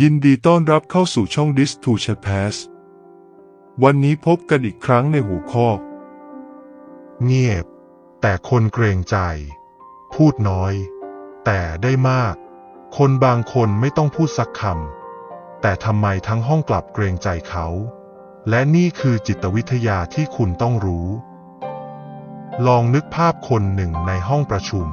ยินดีต้อนรับเข้าสู่ช่อง Dis to Chat Pass วันนี้พบกันอีกครั้งในหัวข้อ เงียบ แต่คนเกรงใจ พูดน้อย แต่ได้มาก คนบางคนไม่ต้องพูดสักคำแต่ทำไมทั้งห้องกลับเกรงใจเขา และนี่คือจิตวิทยาที่คุณต้องรู้ ลองนึกภาพคนหนึ่งในห้องประชุม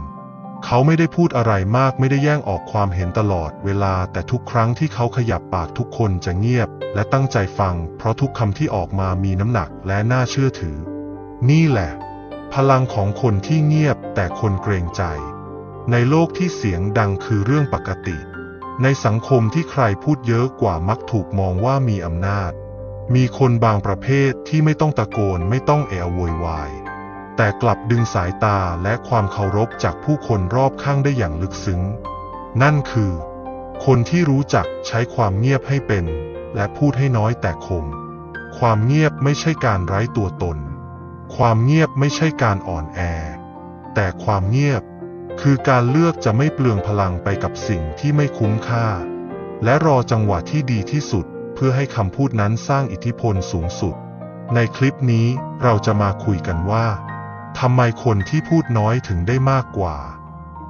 เขาไม่ได้พูดอะไรมากไม่ได้แย่งออกความเห็นตลอดเวลาแต่ทุกครั้งที่เขาขยับปากทุกคนจะเงียบ และตั้งใจฟัง เพราะทุกคำที่ออกมามีน้ำหนักและน่าเชื่อถือ นี่แหละ พลังของคนที่เงียบแต่คนเกรงใจ ในโลกที่เสียงดังคือเรื่องปกติ ในสังคมที่ใครพูดเยอะกว่ามักถูกมองว่ามีอำนาจ มีคนบางประเภทที่ไม่ต้องตะโกนไม่ต้องเอะโวยวาย แต่กลับดึงสายตาและความเคารพจากผู้คนรอบข้างได้อย่างลึกซึ้ง นั่นคือ คนที่รู้จักใช้ความเงียบให้เป็น และพูดให้น้อยแต่คม ความเงียบไม่ใช่การไร้ตัวตน ความเงียบไม่ใช่การอ่อนแอ แต่ความเงียบคือการเลือกจะไม่เปลืองพลังไปกับสิ่งที่ไม่คุ้มค่า และรอจังหวะที่ดีที่สุด เพื่อให้คำพูดนั้นสร้างอิทธิพลสูงสุด ในคลิปนี้เราจะมาคุยกันว่า ทำไมคนที่พูดน้อยถึงได้มากกว่า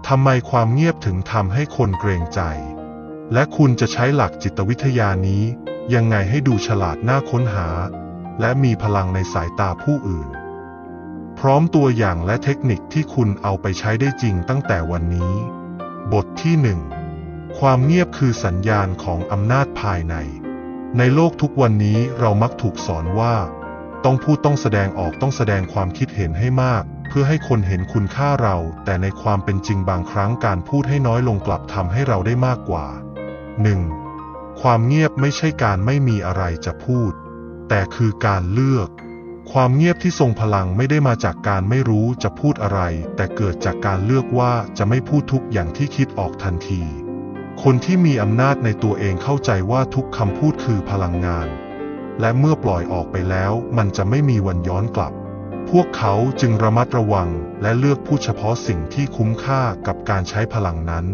ทำไมความเงียบถึงทำให้คนเกรงใจ และคุณจะใช้หลักจิตวิทยานี้ ยังไงให้ดูฉลาดน่าค้นหา และมีพลังในสายตาผู้อื่น พร้อมตัวอย่างและเทคนิคที่คุณเอาไปใช้ได้จริงตั้งแต่วันนี้ บทที่หนึ่งความเงียบคือสัญญาณของอำนาจภายใน ในโลกทุกวันนี้เรามักถูกสอนว่า ต้องพูดต้องแสดงออกต้องแสดงความคิดเห็นให้มาก เพื่อให้คนเห็นคุณค่าเรา แต่ในความเป็นจริงบางครั้งการพูดให้น้อยลงกลับทำให้เราได้มากกว่า 1. ความเงียบไม่ใช่การไม่มีอะไรจะพูด แต่คือการเลือก ความเงียบที่ทรงพลังไม่ได้มาจากการไม่รู้จะพูดอะไร แต่เกิดจากการเลือกว่าจะไม่พูดทุกอย่างที่คิดออกทันที คนที่มีอำนาจในตัวเองเข้าใจว่าทุกคำพูดคือพลังงาน และเมื่อปล่อยออกไปแล้วมันจะไม่มีวันย้อนกลับ พวกเขาจึงระมัดระวังและเลือกพูดเฉพาะสิ่งที่คุ้มค่ากับการใช้พลังนั้น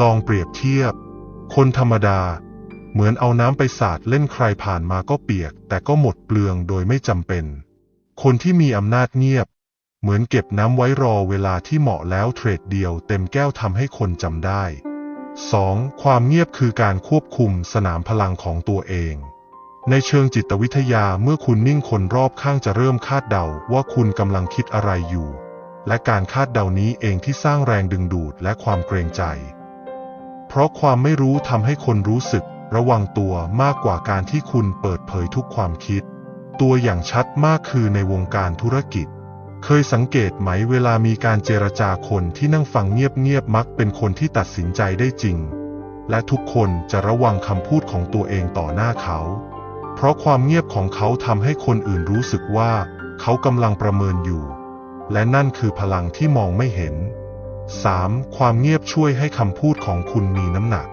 ลองเปรียบเทียบ คนธรรมดา เหมือนเอาน้ำไปสาดเล่นใครผ่านมาก็เปียก แต่ก็หมดเปลืองโดยไม่จำเป็น คนที่มีอำนาจเงียบ เหมือนเก็บน้ำไว้รอเวลาที่เหมาะแล้วเทรดเดียวเต็มแก้วทำให้คนจำได้ 2. ความเงียบคือการควบคุมสนามพลังของตัวเอง ในเชิงจิตวิทยาเมื่อคุณนิ่งคนรอบข้างจะเริ่มคาดเดาว่าคุณกำลังคิดอะไรอยู่ และการคาดเดานี้เองที่สร้างแรงดึงดูดและความเกรงใจ เพราะความไม่รู้ทำให้คนรู้สึกระวังตัวมากกว่าการที่คุณเปิดเผยทุกความคิด ตัวอย่างชัดมากคือในวงการธุรกิจ เคยสังเกตไหมเวลามีการเจรจาคนที่นั่งฟังเงียบๆมักเป็นคนที่ตัดสินใจได้จริง และทุกคนจะระวังคำพูดของตัวเองต่อหน้าเขา เพราะความเงียบของเขาทำให้คนอื่นรู้สึกว่าเขากำลังประเมินอยู่ และนั่นคือพลังที่มองไม่เห็น 3. ความเงียบช่วยให้คำพูดของคุณมีน้ำหนัก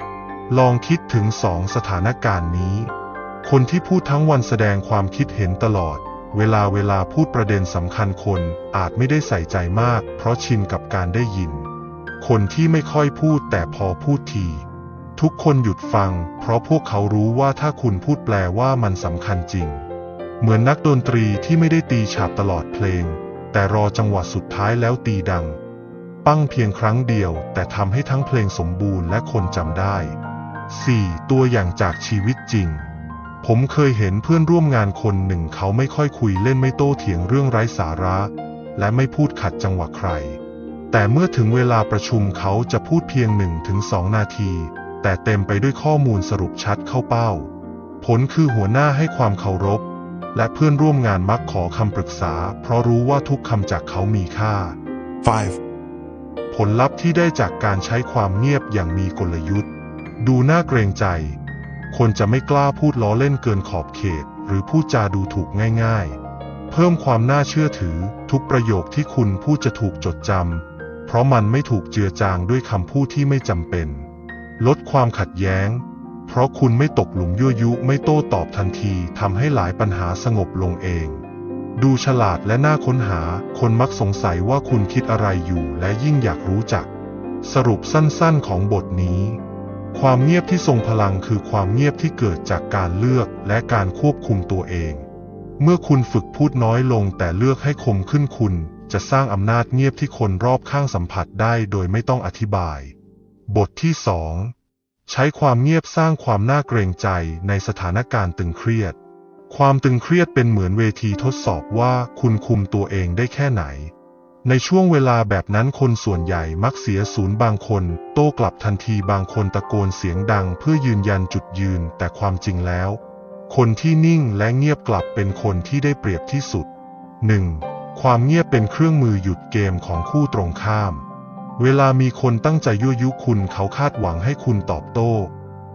ลองคิดถึงสองสถานการณ์นี้ คนที่พูดทั้งวันแสดงความคิดเห็นตลอด เวลาเวลาพูดประเด็นสำคัญคนอาจไม่ได้ใส่ใจมาก เพราะชินกับการได้ยิน คนที่ไม่ค่อยพูดแต่พอพูดที ทุกคนหยุดฟัง เพราะพวกเขารู้ว่าถ้าคุณพูดแปลว่ามันสำคัญจริง เหมือนนักดนตรีที่ไม่ได้ตีฉาบตลอดเพลง แต่รอจังหวะสุดท้ายแล้วตีดัง ปั้งเพียงครั้งเดียว แต่ทำให้ทั้งเพลงสมบูรณ์และคนจำได้ 4. ตัวอย่างจากชีวิตจริง ผมเคยเห็นเพื่อนร่วมงานคนหนึ่งเขาไม่ค่อยคุยเล่นไม่โต้เถียงเรื่องไร้สาระ และไม่พูดขัดจังหวะใคร แต่เมื่อถึงเวลาประชุมเขาจะพูดเพียงหนึ่งถึงสองนาที แต่เต็มไปด้วยข้อมูลสรุปชัดเข้าเป้า ผลคือหัวหน้าให้ความเคารพ และเพื่อนร่วมงานมักขอคำปรึกษา เพราะรู้ว่าทุกคำจากเขามีค่า 5. ผลลัพธ์ที่ได้จากการใช้ความเงียบอย่างมีกลยุทธ์ ดูน่าเกรงใจ คนจะไม่กล้าพูดล้อเล่นเกินขอบเขต หรือพูดจาดูถูกง่ายๆ เพิ่มความน่าเชื่อถือ ทุกประโยคที่คุณพูดจะถูกจดจำเพราะมันไม่ถูกเจือจางด้วยคำพูดที่ไม่จำเป็น ลดความขัดแย้ง เพราะคุณไม่ตกหลุมยั่วยุไม่โต้ตอบทันทีทำให้หลายปัญหาสงบลงเอง ดูฉลาดและน่าค้นหา คนมักสงสัยว่าคุณคิดอะไรอยู่และยิ่งอยากรู้จัก สรุปสั้นๆของบทนี้ ความเงียบที่ทรงพลังคือความเงียบที่เกิดจากการเลือกและการควบคุมตัวเอง เมื่อคุณฝึกพูดน้อยลงแต่เลือกให้คมขึ้นคุณจะสร้างอำนาจเงียบที่คนรอบข้างสัมผัสได้โดยไม่ต้องอธิบาย บทที่สองใช้ความเงียบสร้างความน่าเกรงใจในสถานการณ์ตึงเครียด ความตึงเครียดเป็นเหมือนเวทีทดสอบว่าคุณคุมตัวเองได้แค่ไหน ในช่วงเวลาแบบนั้นคนส่วนใหญ่มักเสียศูนย์บางคน โต้กลับทันทีบางคนตะโกนเสียงดังเพื่อยืนยันจุดยืน แต่ความจริงแล้ว คนที่นิ่งและเงียบกลับเป็นคนที่ได้เปรียบที่สุด 1. ความเงียบเป็นเครื่องมือหยุดเกมของคู่ตรงข้าม เวลามีคนตั้งใจยั่วยุคุณเขาคาดหวังให้คุณตอบโต้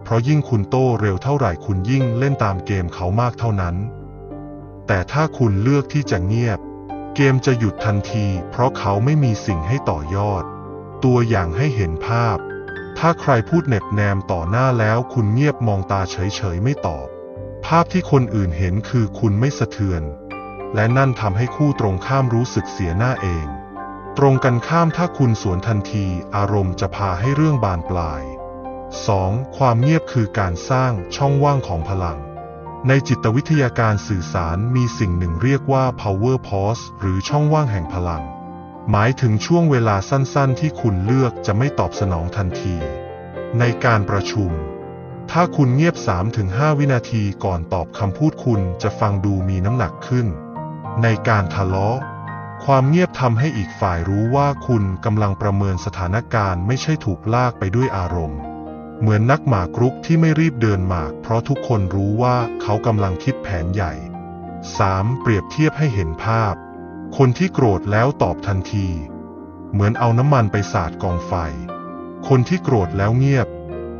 เพราะยิ่งคุณโต้เร็วเท่าไหร่คุณยิ่งเล่นตามเกมเขามากเท่านั้น แต่ถ้าคุณเลือกที่จะเงียบ เกมจะหยุดทันที เพราะเขาไม่มีสิ่งให้ต่อยอด ตัวอย่างให้เห็นภาพ ถ้าใครพูดเหน็บแนมต่อหน้าแล้วคุณเงียบมองตาเฉยๆไม่ตอบ ภาพที่คนอื่นเห็นคือคุณไม่สะเทือน และนั่นทำให้คู่ตรงข้ามรู้สึกเสียหน้าเอง ตรงกันข้ามถ้าคุณสวนทันทีอารมณ์จะพาให้เรื่องบานปลาย 2. ความเงียบคือการสร้างช่องว่างของพลัง ในจิตวิทยาการสื่อสารมีสิ่งหนึ่งเรียกว่า power pause หรือช่องว่างแห่งพลัง หมายถึงช่วงเวลาสั้นๆ ที่คุณเลือกจะไม่ตอบสนองทันที ในการประชุม ถ้าคุณเงียบ 3-5 วินาทีก่อนตอบคำพูดคุณจะฟังดูมีน้ำหนักขึ้น ในการทะเลาะ ความเงียบทำให้อีกฝ่ายรู้ว่าคุณกำลังประเมินสถานการณ์ไม่ใช่ถูกลากไปด้วยอารมณ์ เหมือนนักหมากรุกที่ไม่รีบเดินหมาก เพราะทุกคนรู้ว่าเขากำลังคิดแผนใหญ่ 3. เปรียบเทียบให้เห็นภาพ คนที่โกรธแล้วตอบทันที เหมือนเอาน้ำมันไปสาดกองไฟ คนที่โกรธแล้วเงียบ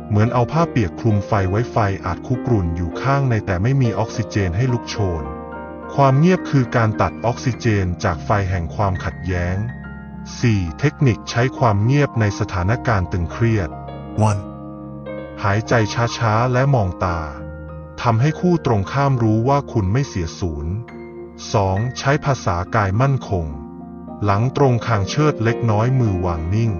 เหมือนเอาผ้าเปียกคลุมไฟไว้ไฟอาจคุกรุ่นอยู่ข้างในแต่ไม่มีออกซิเจนให้ลุกโชน ความเงียบคือการตัดออกซิเจนจากไฟแห่งความขัดแย้ง 4. เทคนิคใช้ความเงียบในสถานการณ์ตึงเครียด 1. หายใจช้าๆ และมองตา ทำให้คู่ตรงข้ามรู้ว่าคุณไม่เสียศูนย์ 2. ใช้ภาษากายมั่นคง หลังตรงคางเชิดเล็กน้อยมือวางนิ่ง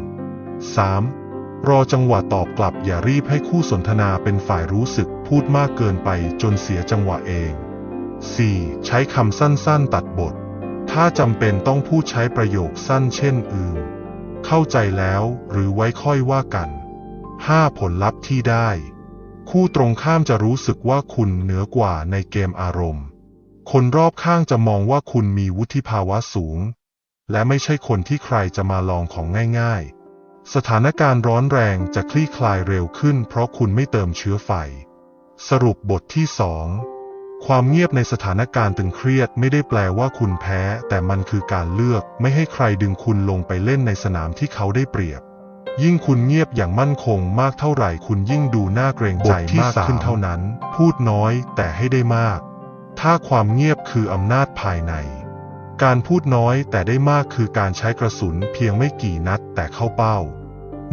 3. รอจังหวะตอบกลับอย่ารีบให้คู่สนทนาเป็นฝ่ายรู้สึกพูดมากเกินไปจนเสียจังหวะเอง 4. ใช้คำสั้นๆ ตัดบท ถ้าจำเป็นต้องพูดใช้ประโยคสั้นเช่นอืมเข้าใจแล้วหรือไว้ค่อยว่ากัน 5. ผลลัพธ์ที่ได้ คู่ตรงข้ามจะรู้สึกว่าคุณเหนือกว่าในเกมอารมณ์ คนรอบข้างจะมองว่าคุณมีวุฒิภาวะสูง และไม่ใช่คนที่ใครจะมาลองของง่าย ๆ สถานการณ์ร้อนแรงจะคลี่คลายเร็วขึ้น เพราะคุณไม่เติมเชื้อไฟ สรุปบทที่สอง ความเงียบในสถานการณ์ตึงเครียดไม่ได้แปลว่าคุณแพ้ แต่มันคือการเลือกไม่ให้ใครดึงคุณลงไปเล่นในสนามที่เขาได้เปรียบ ยิ่งคุณเงียบอย่างมั่นคงมากเท่าไหร่คุณยิ่งดูน่าเกรงใจมากขึ้นเท่านั้น พูดน้อยแต่ให้ได้มาก ถ้าความเงียบคืออำนาจภายใน การพูดน้อยแต่ได้มากคือการใช้กระสุนเพียงไม่กี่นัดแต่เข้าเป้า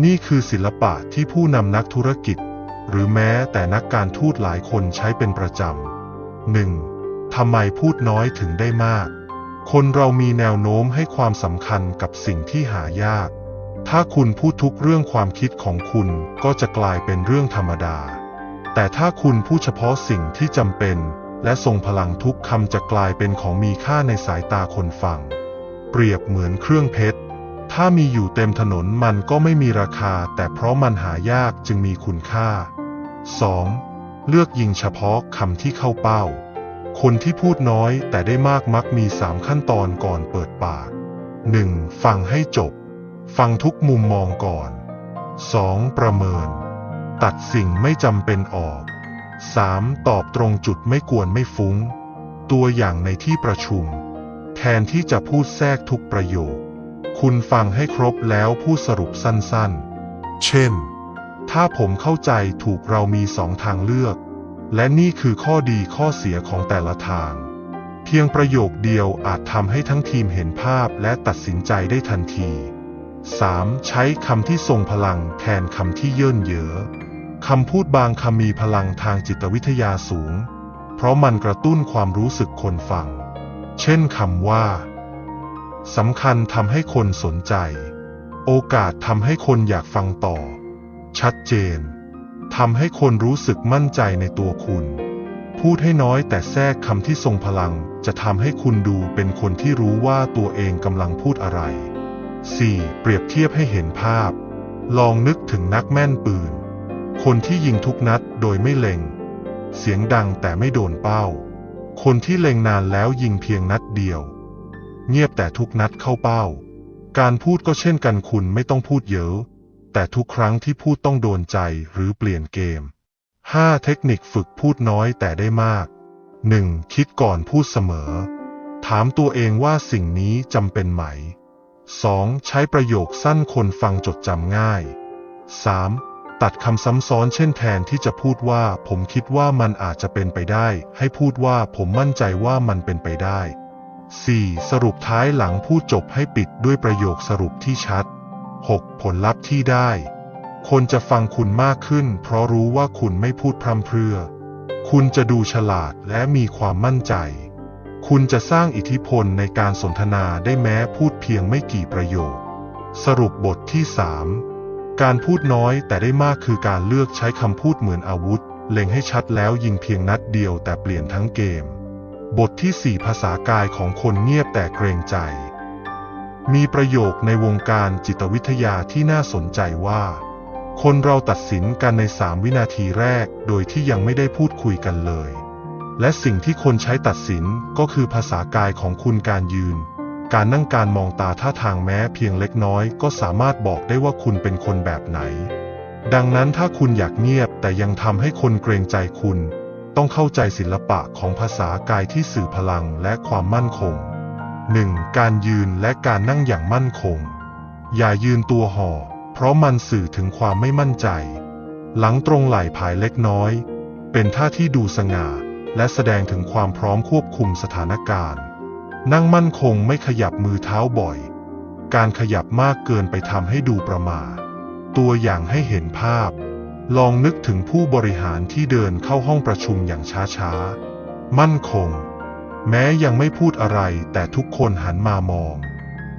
นี่คือศิลปะที่ผู้นำนักธุรกิจ หรือแม้แต่นักการทูตหลายคนใช้เป็นประจำ หนึ่งทำไมพูดน้อยถึงได้มาก คนเรามีแนวโน้มให้ความสำคัญกับสิ่งที่หายาก ถ้าคุณพูดทุกเรื่องความคิดของคุณก็จะกลายเป็นเรื่องธรรมดา แต่ถ้าคุณพูดเฉพาะสิ่งที่จำเป็น และทรงพลังทุกคำจะกลายเป็นของมีค่าในสายตาคนฟัง เปรียบเหมือนเครื่องเพชร ถ้ามีอยู่เต็มถนนมันก็ไม่มีราคา แต่เพราะมันหายากจึงมีคุณค่า 2. เลือกยิงเฉพาะคำที่เข้าเป้า คนที่พูดน้อยแต่ได้มากมักมีสามขั้นตอนก่อนเปิดปาก 1. ฟังให้จบ ฟังทุกมุมมองก่อน 2. ประเมิน ตัดสิ่งไม่จำเป็นออก 3. ตอบตรงจุดไม่กวนไม่ฟุ้ง ตัวอย่างในที่ประชุม แทนที่จะพูดแทรกทุกประโยค คุณฟังให้ครบแล้วพูดสรุปสั้นๆ เช่น ถ้าผมเข้าใจถูกเรามีสองทางเลือก และนี่คือข้อดีข้อเสียของแต่ละทาง เพียงประโยคเดียวอาจทำให้ทั้งทีมเห็นภาพและตัดสินใจได้ทันที 3. ใช้คำที่ทรงพลังแทนคำที่เยินเยอคำพูดบางคำมีพลังทางจิตวิทยาสูง เพราะมันกระตุ้นความรู้สึกคนฟัง เช่นคำว่าสำคัญทำให้คนสนใจ โอกาสทำให้คนอยากฟังต่อ ชัดเจนทำให้คนรู้สึกมั่นใจในตัวคุณ พูดให้น้อยแต่แทรกคำที่ทรงพลังจะทำให้คุณดูเป็นคนที่รู้ว่าตัวเองกำลังพูดอะไร 4. เปรียบเทียบให้เห็นภาพ ลองนึกถึงนักแม่นปืน คนที่ยิงทุกนัดโดยไม่เล็ง เสียงดังแต่ไม่โดนเป้า คนที่เล็งนานแล้วยิงเพียงนัดเดียว เงียบแต่ทุกนัดเข้าเป้า การพูดก็เช่นกันคุณไม่ต้องพูดเยอะ แต่ทุกครั้งที่พูดต้องโดนใจหรือเปลี่ยนเกม 5. เทคนิคฝึกพูดน้อยแต่ได้มาก 1. คิดก่อนพูดเสมอ ถามตัวเองว่าสิ่งนี้จำเป็นไหม 2. ใช้ประโยคสั้นคนฟังจดจำง่าย 3. ตัดคำซ้ำซ้อนเช่นแทนที่จะพูดว่า ผมคิดว่ามันอาจจะเป็นไปได้ ให้พูดว่าผมมั่นใจว่ามันเป็นไปได้ 4. สรุปท้ายหลังพูดจบให้ปิดด้วยประโยคสรุปที่ชัด 6. ผลลัพธ์ที่ได้ คนจะฟังคุณมากขึ้น เพราะรู้ว่าคุณไม่พูดพร่ำเพรื่อ คุณจะดูฉลาดและมีความมั่นใจ คุณจะสร้างอิทธิพลในการสนทนาได้แม้พูดเพียงไม่กี่ประโยค สรุปบทที่ 3 การพูดน้อยแต่ได้มากคือการเลือกใช้คำพูดเหมือนอาวุธ เล็งให้ชัดแล้วยิงเพียงนัดเดียวแต่เปลี่ยนทั้งเกม บทที่ 4 ภาษากายของคนเงียบแต่เกรงใจ มีประโยคในวงการจิตวิทยาที่น่าสนใจว่า คนเราตัดสินกันใน3วินาทีแรกโดยที่ยังไม่ได้พูดคุยกันเลย และสิ่งที่คนใช้ตัดสินก็คือภาษากายของคุณการยืน การนั่งการมองตาท่าทางแม้เพียงเล็กน้อย ก็สามารถบอกได้ว่าคุณเป็นคนแบบไหน ดังนั้นถ้าคุณอยากเงียบแต่ยังทำให้คนเกรงใจคุณ ต้องเข้าใจศิลปะของภาษากายที่สื่อพลังและความมั่นคง 1. การยืนและการนั่งอย่างมั่นคง อย่ายืนตัวห่อ เพราะมันสื่อถึงความไม่มั่นใจ หลังตรงไหล่ผายเล็กน้อย เป็นท่าที่ดูสง่า และแสดงถึงความพร้อมควบคุมสถานการณ์ นั่งมั่นคงไม่ขยับมือเท้าบ่อย การขยับมากเกินไปทำให้ดูประมาทตัวอย่างให้เห็นภาพ ลองนึกถึงผู้บริหารที่เดินเข้าห้องประชุมอย่างช้าๆ มั่นคง แม้ยังไม่พูดอะไรแต่ทุกคนหันมามอง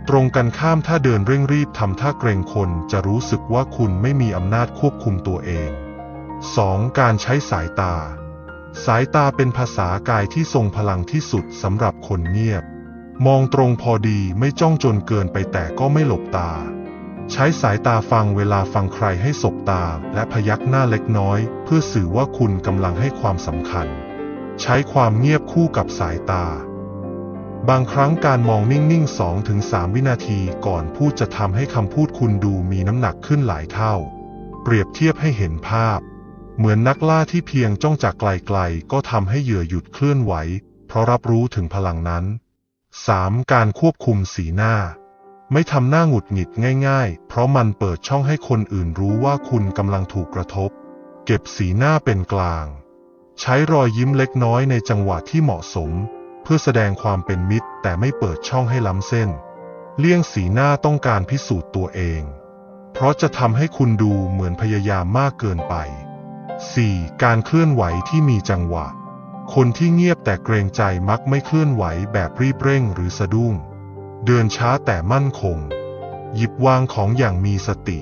ตรงกันข้ามถ้าเดินเร่งรีบทำท่าเกรงคนจะรู้สึกว่าคุณไม่มีอำนาจควบคุมตัวเอง 2. การใช้สายตา สายตาเป็นภาษากายที่ทรงพลังที่สุดสำหรับคนเงียบ มองตรงพอดีไม่จ้องจนเกินไปแต่ก็ไม่หลบตา ใช้สายตาฟังเวลาฟังใครให้สบตาและพยักหน้าเล็กน้อย เพื่อสื่อว่าคุณกำลังให้ความสำคัญ ใช้ความเงียบคู่กับสายตา บางครั้งการมองนิ่งๆ2-3วินาทีก่อนพูดจะทำให้คำพูดคุณดูมีน้ำหนักขึ้นหลายเท่า เปรียบเทียบให้เห็นภาพ เหมือนนักล่าที่เพียงจ้องจากไกลๆ ก็ทำให้เหยื่อหยุดเคลื่อนไหว เพราะรับรู้ถึงพลังนั้น 3. การควบคุมสีหน้า ไม่ทำหน้าหงุดหงิดง่ายๆ เพราะมันเปิดช่องให้คนอื่นรู้ว่าคุณกำลังถูกกระทบ เก็บสีหน้าเป็นกลาง ใช้รอยยิ้มเล็กน้อยในจังหวะที่เหมาะสม เพื่อแสดงความเป็นมิตร แต่ไม่เปิดช่องให้ล้ำเส้น เลี่ยงสีหน้าต้องการพิสูจน์ตัวเอง เพราะจะทำให้คุณดูเหมือนพยายามมากเกินไป 4. การเคลื่อนไหวที่มีจังหวะ คนที่เงียบแต่เกรงใจมักไม่เคลื่อนไหวแบบรีบเร่งหรือสะดุ้ง เดินช้าแต่มั่นคง หยิบวางของอย่างมีสติ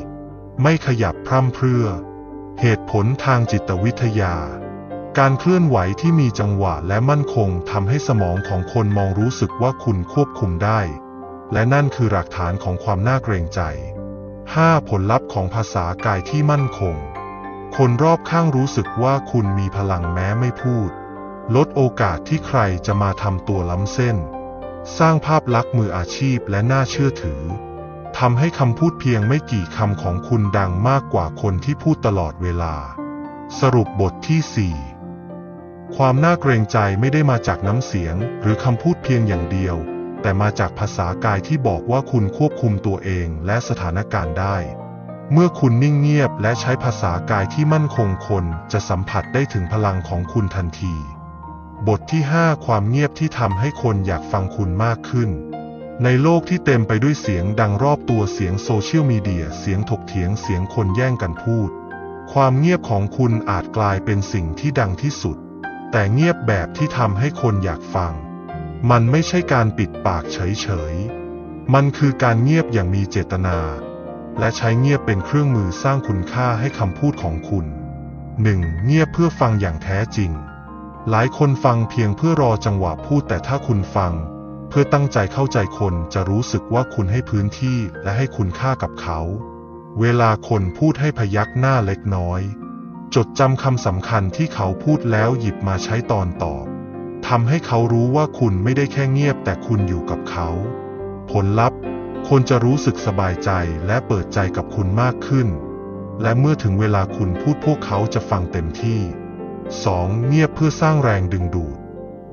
ไม่ขยับพร่ำเพรื่อ เหตุผลทางจิตวิทยา การเคลื่อนไหวที่มีจังหวะและมั่นคงทำให้สมองของคนมองรู้สึกว่าคุณควบคุมได้ และนั่นคือหลักฐานของความน่าเกรงใจ 5. ผลลัพธ์ของภาษากายที่มั่นคง คนรอบข้างรู้สึกว่าคุณมีพลังแม้ไม่พูด ลดโอกาสที่ใครจะมาทำตัวล้ำเส้น สร้างภาพลักษณ์มืออาชีพและน่าเชื่อถือทำให้คำพูดเพียงไม่กี่คำของคุณดังมากกว่าคนที่พูดตลอดเวลา สรุปบทที่ 4 ความน่าเกรงใจไม่ได้มาจากน้ำเสียงหรือคำพูดเพียงอย่างเดียว แต่มาจากภาษากายที่บอกว่าคุณควบคุมตัวเองและสถานการณ์ได้ เมื่อคุณนิ่งเงียบและใช้ภาษากายที่มั่นคงคนจะสัมผัสได้ถึงพลังของคุณทันที บทที่ 5 ความเงียบที่ทำให้คนอยากฟังคุณมากขึ้น ในโลกที่เต็มไปด้วยเสียงดังรอบตัวเสียงโซเชียลมีเดียเสียงถกเถียงเสียงคนแย่งกันพูด ความเงียบของคุณอาจกลายเป็นสิ่งที่ดังที่สุด แต่เงียบแบบที่ทำให้คนอยากฟัง มันไม่ใช่การปิดปากเฉยๆ มันคือการเงียบอย่างมีเจตนา และใช้เงียบเป็นเครื่องมือสร้างคุณค่าให้คำพูดของคุณ 1. เงียบเพื่อฟังอย่างแท้จริง หลายคนฟังเพียงเพื่อรอจังหวะพูดแต่ถ้าคุณฟัง เพื่อตั้งใจเข้าใจคนจะรู้สึกว่าคุณให้พื้นที่และให้คุณค่ากับเขา เวลาคนพูดให้พยักหน้าเล็กน้อย จดจำคำสำคัญที่เขาพูดแล้วหยิบมาใช้ตอนตอบทำให้เขารู้ว่าคุณไม่ได้แค่เงียบแต่คุณอยู่กับเขา ผลลัพธ์คนจะรู้สึกสบายใจและเปิดใจกับคุณมากขึ้น และเมื่อถึงเวลาคุณพูดพวกเขาจะฟังเต็มที่ 2. เงียบเพื่อสร้างแรงดึงดูด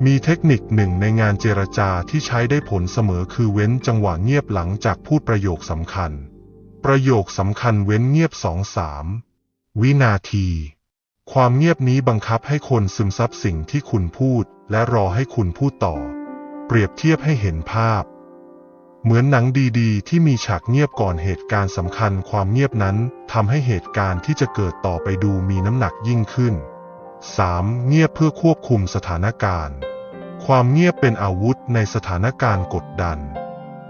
มีเทคนิคหนึ่งในงานเจรจาที่ใช้ได้ผลเสมอคือเว้นจังหวะเงียบหลังจากพูดประโยคสำคัญ ประโยคสำคัญเว้นเงียบสองสาม วินาที ความเงียบนี้บังคับให้คนซึมซับสิ่งที่คุณพูด และรอให้คุณพูดต่อ เปรียบเทียบให้เห็นภาพ เหมือนหนังดีๆ ที่มีฉากเงียบก่อนเหตุการณ์สำคัญ ความเงียบนั้นทำให้เหตุการณ์ที่จะเกิดต่อไปดูมีน้ำหนักยิ่งขึ้น 3. เงียบเพื่อควบคุมสถานการณ์ ความเงียบเป็นอาวุธในสถานการณ์กดดัน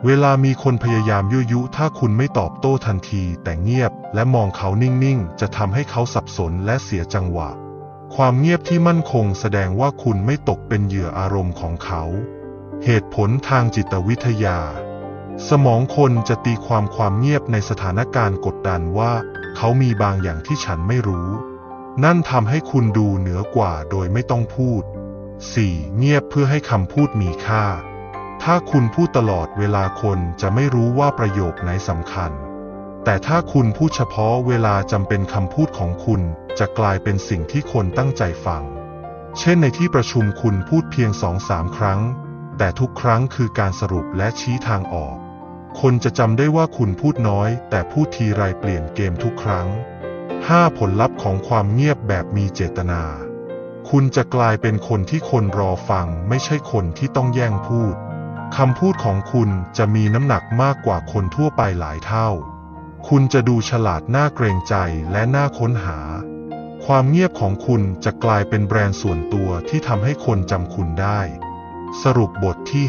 เวลามีคนพยายามยั่วยุ ถ้าคุณไม่ตอบโต้ทันที แต่เงียบและมองเขานิ่งๆ จะทำให้เขาสับสนและเสียจังหวะ ความเงียบที่มั่นคงแสดงว่าคุณไม่ตกเป็นเหยื่ออารมณ์ของเขา เหตุผลทางจิตวิทยา สมองคนจะตีความความเงียบในสถานการณ์กดดันว่า เขามีบางอย่างที่ฉันไม่รู้ นั่นทำให้คุณดูเหนือกว่าโดยไม่ต้องพูด 4. เงียบเพื่อให้คำพูดมีค่า ถ้าคุณพูดตลอดเวลาคนจะไม่รู้ว่าประโยคไหนสำคัญ แต่ถ้าคุณพูดเฉพาะเวลาจำเป็นคำพูดของคุณจะกลายเป็นสิ่งที่คนตั้งใจฟัง เช่นในที่ประชุมคุณพูดเพียงสองสามครั้ง แต่ทุกครั้งคือการสรุปและชี้ทางออก คนจะจำได้ว่าคุณพูดน้อย แต่พูดทีไรเปลี่ยนเกมทุกครั้ง 5. ผลลัพธ์ของความเงียบแบบมีเจตนาคุณจะกลายเป็นคนที่คนรอฟังไม่ใช่คนที่ต้องแย่งพูด คำพูดของคุณจะมีน้ำหนักมากกว่าคนทั่วไปหลายเท่า คุณจะดูฉลาดน่าเกรงใจและน่าค้นหา ความเงียบของคุณจะกลายเป็นแบรนด์ส่วนตัวที่ทำให้คนจำคุณได้ สรุปบทที่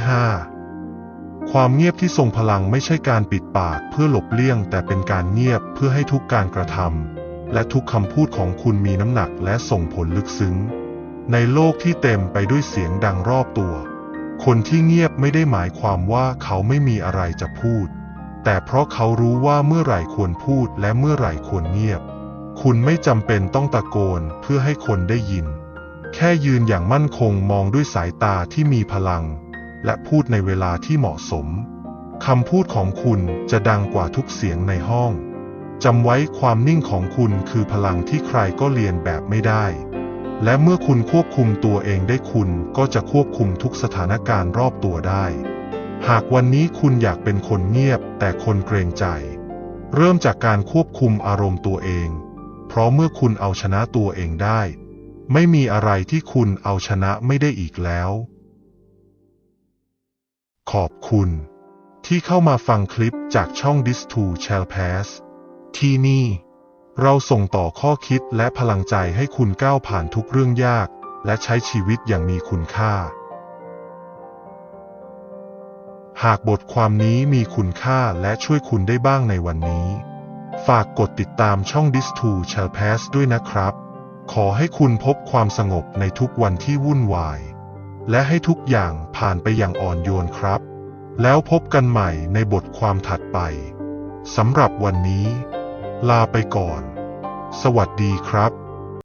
5 ความเงียบที่ทรงพลังไม่ใช่การปิดปากเพื่อหลบเลี่ยง แต่เป็นการเงียบเพื่อให้ทุกการกระทำและทุกคำพูดของคุณมีน้ำหนักและส่งผลลึกซึ้ง ในโลกที่เต็มไปด้วยเสียงดังรอบตัว คนที่เงียบไม่ได้หมายความว่าเขาไม่มีอะไรจะพูด แต่เพราะเขารู้ว่าเมื่อไหร่ควรพูดและเมื่อไหร่ควรเงียบ คุณไม่จำเป็นต้องตะโกนเพื่อให้คนได้ยิน แค่ยืนอย่างมั่นคงมองด้วยสายตาที่มีพลัง และพูดในเวลาที่เหมาะสมคำพูดของคุณจะดังกว่าทุกเสียงในห้องจำไว้ความนิ่งของคุณคือพลังที่ใครก็เรียนแบบไม่ได้ และเมื่อคุณควบคุมตัวเองได้คุณก็จะควบคุมทุกสถานการณ์รอบตัวได้ หากวันนี้คุณอยากเป็นคนเงียบ แต่คนเกรงใจ เริ่มจากการควบคุมอารมณ์ตัวเอง เพราะเมื่อคุณเอาชนะตัวเองได้ ไม่มีอะไรที่คุณเอาชนะไม่ได้อีกแล้ว ขอบคุณ ที่เข้ามาฟังคลิปจากช่อง This to Shall Pass ที่นี่ เราส่งต่อข้อคิดและพลังใจให้คุณก้าวผ่านทุกเรื่องยาก และใช้ชีวิตอย่างมีคุณค่า หากบทความนี้มีคุณค่าและช่วยคุณได้บ้างในวันนี้ ฝากกดติดตามช่อง This to Shall Pass ด้วยนะครับ ขอให้คุณพบความสงบในทุกวันที่วุ่นวาย และให้ทุกอย่างผ่านไปอย่างอ่อนโยนครับ แล้วพบกันใหม่ในบทความถัดไปสำหรับวันนี้ ลาไปก่อน สวัสดีครับ